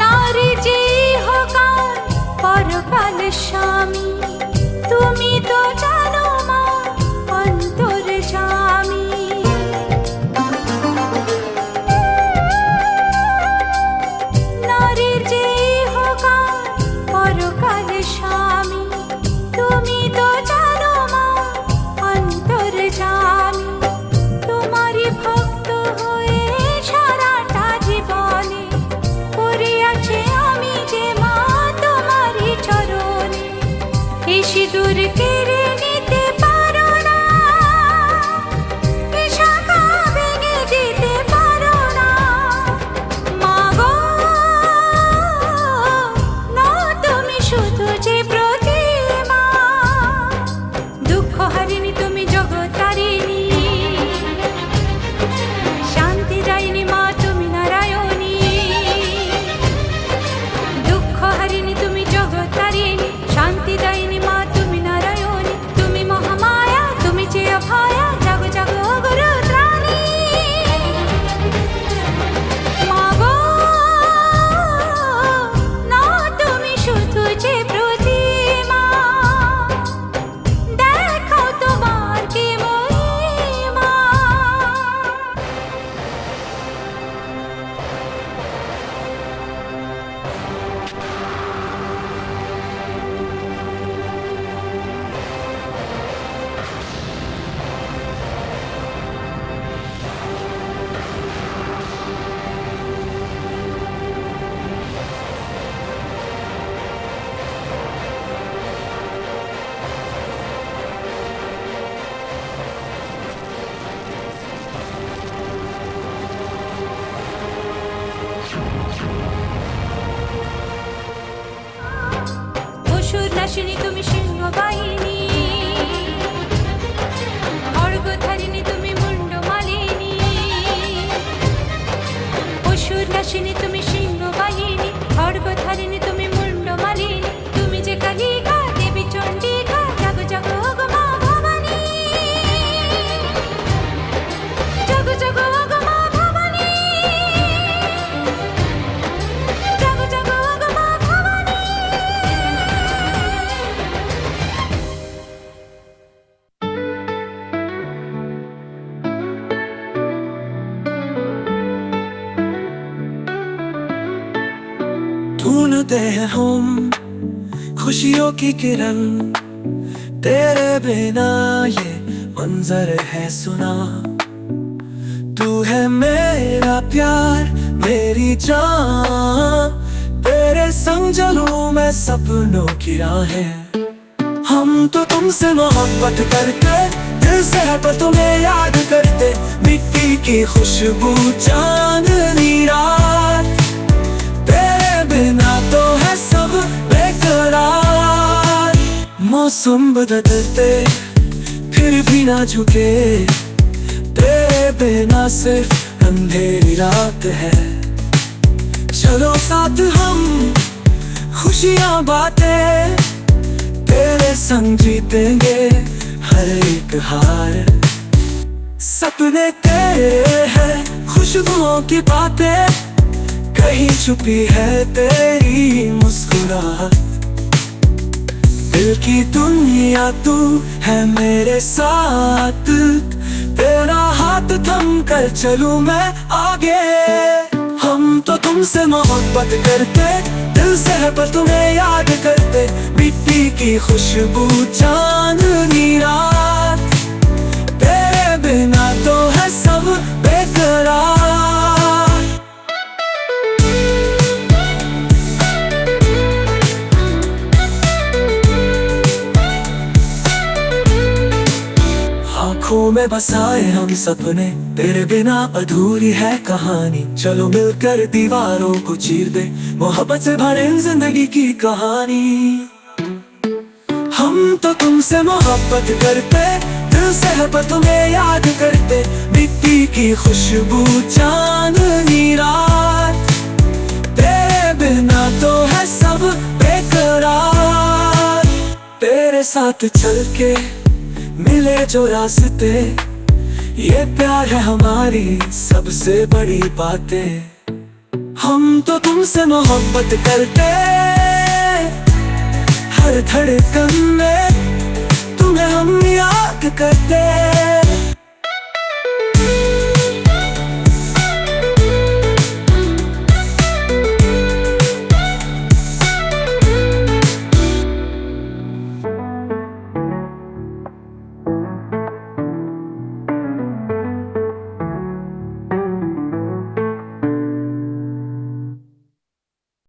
নারী যে হোকার পরকাল স্বামী তুমি তো জানো সবাই ढूंढते हैं हम खुशियों की किरण। तेरे बिना ये मंजर है सुना। तू है मेरा प्यार, मेरी जान। तेरे संग चलूँ मैं सपनों की राहें। हम तो तुमसे मोहब्बत करते दिल से पर तुम्हें याद करते। मिट्टी की खुशबू, चांदनी रात। मौसम बदलते फिर भी ना झुके। तेरे बिना सिर्फ़ अंधेरी रात है। चलो साथ हम खुशियाँ बातें तेरे संग जीतेंगे हर एक हार। सपने तेरे हैं, खुशबुओं की बातें, कहीं छुपी है तेरी मुस्कुराहट। दिल की दुनिया तू है मेरे साथ। तेरा हाथ थम कर चलू मैं आगे। हम तो तुमसे मोहब्बत करते, दिल से है पर तुम्हें याद करते। मिट्टी की खुशबू चांदनी रात। तेरे बिना तो है सब में बसाए हम सपने। तेरे बिना अधूरी है कहानी। चलो मिलकर दीवारों को चीर दे। मोहब्बत से भरे ज़िंदगी की कहानी। हम तो तुमसे मोहब्बत करते, दिल से है पर तुम्हें याद करते। मिट्टी की खुशबू, चांदनी रात। तेरे बिना तो है सब बेकरार। तेरे साथ चल के मिले जो रास्ते, ये प्यार है हमारी सबसे बड़ी बातें। हम तो तुमसे मोहब्बत करते, हर धड़कन में तुम्हें हम याद करते।